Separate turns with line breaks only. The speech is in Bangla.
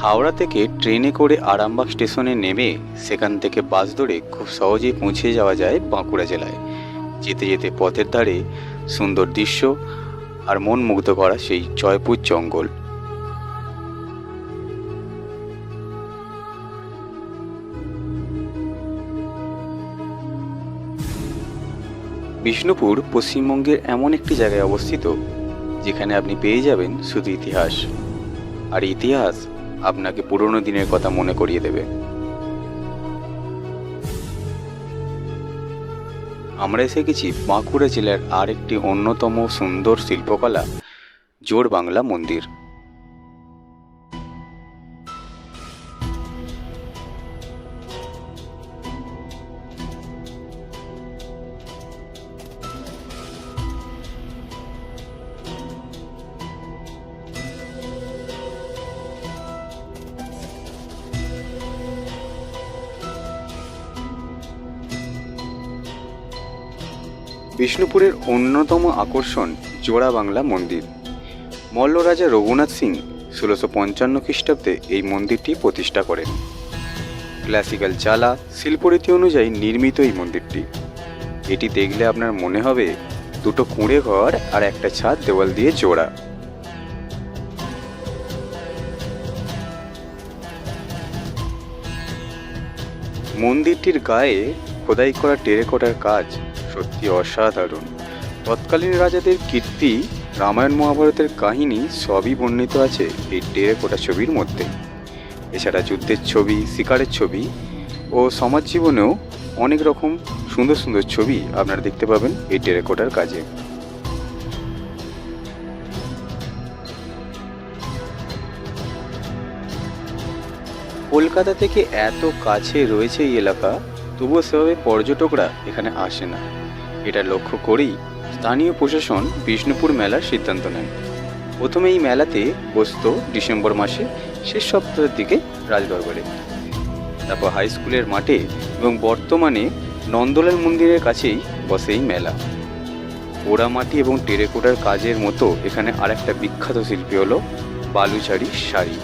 হাওড়া থেকে ট্রেনে করে আরামবাগ স্টেশনে নেমে সেখান থেকে বাস ধরে খুব সহজেই পৌঁছে যাওয়া যায় বাঁকুড়া জেলায়। যেতে যেতে পথের ধারে সুন্দর দৃশ্য আর মন মুগ্ধ করা সেই জয়পুর জঙ্গল। বিষ্ণুপুর পশ্চিমবঙ্গের এমন একটি জায়গায় অবস্থিত, যেখানে আপনি পেয়ে যাবেন শুধু ইতিহাস। আর ইতিহাস আপনাকে পুরনো দিনের কথা মনে করিয়ে দেবে। আমরা এসে গেছি বাঁকুড়া জেলার আরেকটি অন্যতম সুন্দর শিল্পকলা জোর বাংলা মন্দির। বিষ্ণুপুরের অন্যতম আকর্ষণ জোড়া বাংলা মন্দির। মল্ল রাজা রঘুনাথ সিং ষোলোশো পঞ্চান্ন খ্রিস্টাব্দে এই মন্দিরটি প্রতিষ্ঠা করেন। ক্লাসিক্যাল চালা শিল্পরীতি অনুযায়ী নির্মিত এই মন্দিরটি। এটি দেখলে আপনার মনে হবে, দুটো কুঁড়ে ঘর আর একটা ছাদ দেওয়াল দিয়ে জোড়া। মন্দিরটির গায়ে খোদাই করা টেরেকোটার কাজ সত্যি অসাধারণ। তৎকালীন রাজাদের কীর্তি রামায়ণ মহাভারতের কাহিনী সবই বর্ণিত আছে এই টেরেকোটা ছবির মধ্যে। এছাড়া যুদ্ধের ছবি, শিকারের ছবি ও সমাজ জীবনেও অনেক রকম সুন্দর সুন্দর ছবি আপনারা দেখতে পাবেন এই টেরেকোটার কাজে। কলকাতা থেকে এত কাছে রয়েছে এই এলাকা তবুও সেভাবে পর্যটকরা এখানে আসে না। এটা লক্ষ্য করেই স্থানীয় প্রশাসন বিষ্ণুপুর মেলার সিদ্ধান্ত নেন। প্রথমে এই মেলাতে বসত ডিসেম্বর মাসে, শেষ সপ্তাহের দিকে রাজদরবারে তারপর হাই স্কুলের মাঠে এবং বর্তমানে নন্দলাল মন্দিরের কাছেই বসে এই মেলা। পোড়ামাটি এবং টেরেকোটার কাজের মতো এখানে আরেকটা বিখ্যাত শিল্পী হলো বালুচারি শাড়ি।